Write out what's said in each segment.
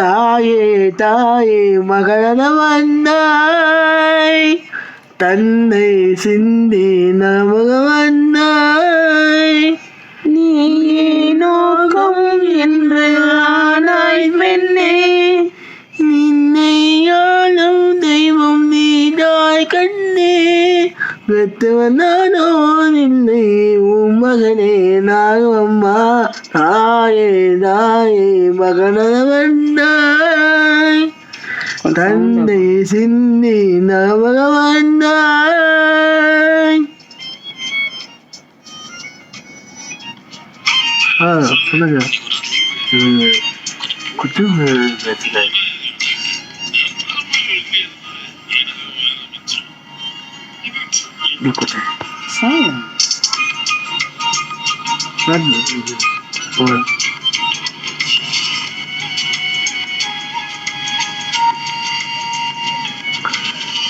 தாயே தாயே மகள வந்தாய் தன்னை சிந்தி நமக வந்தாய் நீயே நோகம் என்று ஆனாய் பெண்ணே. நின்னை ஆளும் தெய்வம் நீதாய் கண்ணே. பெற்றவன் நானோ இல்லை உன் மகனே நான் அம்மா தாயே தாயே மகனவண்டாய் தந்தை சிந்தி நமக ஆ சொல்லுங்க. குத்து பேசுகிறேன் リコちゃん。サウナ何の授業おい。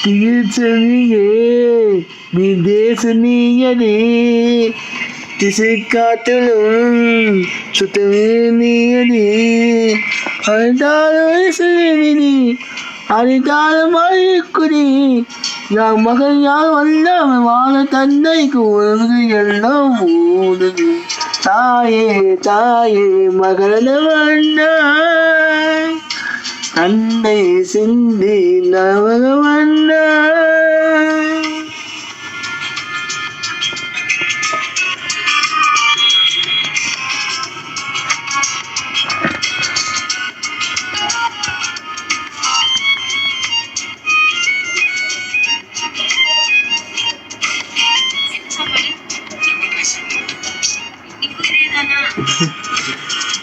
Digesiniye, digesiniye, disikatulun, suteminiye, haridar ismini, haridar marikuni, யார் மகன் யார் வல்லாமல் வாழ தந்தைக்கு உறவு எல்லாம் ஊடுது. தாயே தாயே மகள வந்தாய் தந்தை சிந்தி நவக வந்தாய்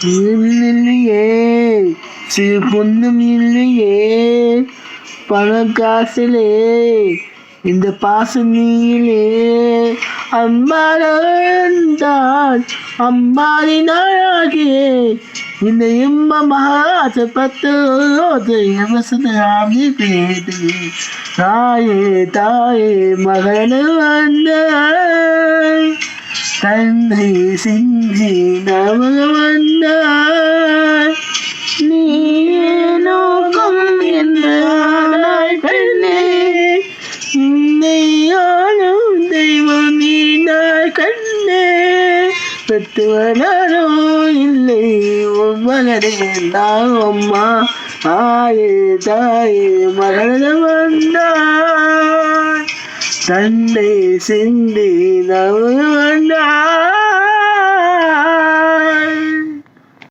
இல்லையே சிறு பொண்ணும் இல்லையே பணக்காசிலே இந்த பாசனியிலே அம்மாதான் அம்மாடி நாளாகியே இந்த இன்ப பத்து வசதி பேது. தாயே தாயே மகனு வந்த தந்தை சிந்தி நமக வந்தாய் நீ நோக்கம் என்று ஆனாய் பெண்ணே நீயானும் தெய்வம் நீனாய் கண்ணே. பெற்றுவனோ இல்லை ஒவ்வொரு மகனே நான் அம்மா. ஆயே தாயே மகள வந்தாய். தந்தை சிந்தி நவ